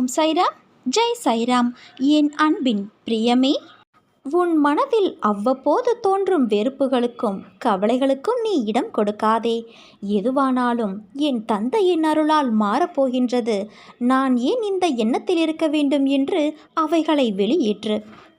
ஓம் சைராம் ஜெய் சைராம். என் அன்பின் பிரியமே உன் மனதில் அவ்வப்போது தோன்றும் வெறுப்புகளுக்கும் கவலைகளுக்கும் நீ இடம் கொடுக்காதே. எதுவானாலும் என் தந்தையின் அருளால் மாறப்போகின்றது. நான் ஏன் இந்த எண்ணத்தில் இருக்க வேண்டும் என்று அவைகளை வெளியேற்று.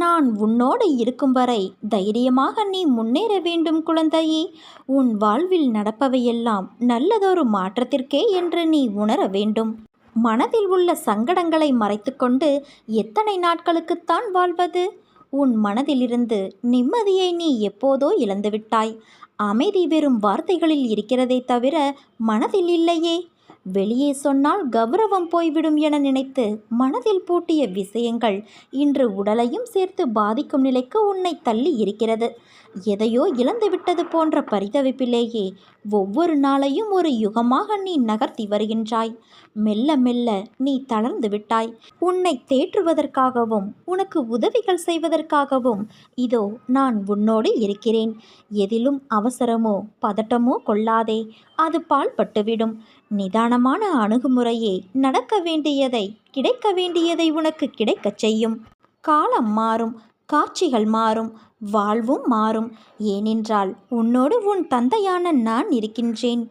நான் உன்னோடு இருக்கும் வரை தைரியமாக நீ முன்னேற வேண்டும் குழந்தையே. உன் வாழ்வில் நடப்பவையெல்லாம் நல்லதொரு மாற்றத்திற்கே என்று நீ உணர வேண்டும். மனதில் உள்ள சங்கடங்களை மறைத்துக்கொண்டு எத்தனை நாட்களுக்குத்தான் வாழ்வது? உன் மனதிலிருந்து நிம்மதியை நீ எப்போதோ இழந்துவிட்டாய். அமைதி வெறும் வார்த்தைகளில் இருக்கிறதே தவிர மனதில் இல்லையே. வெளியே சொன்னால் கௌரவம் போய்விடும் என நினைத்து மனதில் பூட்டிய விஷயங்கள் இன்று உடலையும் சேர்த்து பாதிக்கும் நிலைக்கு உன்னை தள்ளி இருக்கிறது. எதையோ இழந்துவிட்டது போன்ற பரிதவிப்பிலேயே ஒவ்வொரு நாளையும் ஒரு யுகமாக நீ நகர்த்தி வருகின்றாய். மெல்ல மெல்ல நீ தளர்ந்து விட்டாய். உன்னை தேற்றுவதற்காகவும் உனக்கு உதவிகள் செய்வதற்காகவும் இதோ நான் உன்னோடு இருக்கிறேன். எதிலும் அவசரமோ பதட்டமோ கொள்ளாதே. அது பால்பட்டுவிடும் நிதானமான அணுகுமுறையே நடக்க வேண்டியதை கிடைக்க வேண்டியதை உனக்கு கிடைக்கச் செய்யும். காலம் மாறும் காட்சிகள் மாறும் வாழ்வும் மாறும். ஏனென்றால் உன்னோடு உன் தந்தையான நான் இருக்கின்றேன்.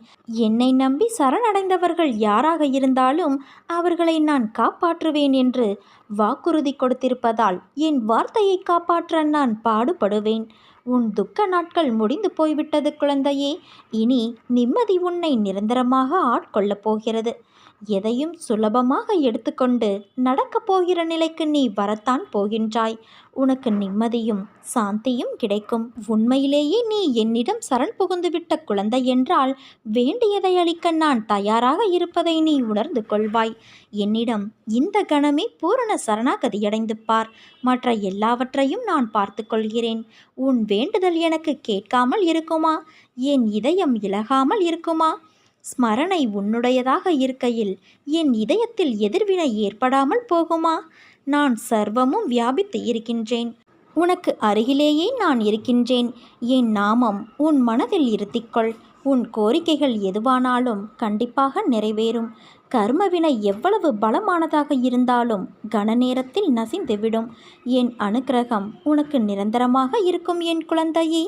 என்னை நம்பி சரணடைந்தவர்கள் யாராக இருந்தாலும் அவர்களை நான் காப்பாற்றுவேன் என்று வாக்குறுதி கொடுத்திருப்பதால் என் வார்த்தையை காப்பாற்ற நான் பாடுபடுவேன். உன் துக்க நாட்கள் முடிந்து போய்விட்டது குழந்தையே. இனி நிம்மதி உன்னை நிரந்தரமாக ஆட்கொள்ளப் போகிறது. எதையும் சுலபமாக எடுத்துக்கொண்டு நடக்கப் போகிற நிலைக்கு நீ வரத்தான் போகின்றாய். உனக்கு நிம்மதியும் சாந்தியும் கிடைக்கும். உண்மையிலேயே நீ என்னிடம் சரண் புகுந்துவிட்ட குழந்தை என்றால் வேண்டியதை அளிக்க நான் தயாராக இருப்பதை நீ உணர்ந்து கொள்வாய். என்னிடம் இந்த கணமே பூரண சரணாகதியடைந்து பார். மற்ற எல்லாவற்றையும் நான் பார்த்து கொள்கிறேன். உன் வேண்டுதல் எனக்கு கேட்காமல் இருக்குமா? என் இதயம் இலகாமல் இருக்குமா? ஸ்மரணை உன்னுடையதாக இருக்கையில் என் இதயத்தில் எதிர்வினை ஏற்படாமல் போகுமா? நான் சர்வமும் வியாபித்து இருக்கின்றேன். உனக்கு அருகிலேயே நான் இருக்கின்றேன். என் நாமம் உன் மனதில் இருத்திக்கொள். உன் கோரிக்கைகள் எதுவானாலும் கண்டிப்பாக நிறைவேறும். கர்மவினை எவ்வளவு பலமானதாக இருந்தாலும் கன நேரத்தில் நசிந்துவிடும். என் அனுக்கிரகம் உனக்கு நிரந்தரமாக இருக்கும் என் குழந்தையே.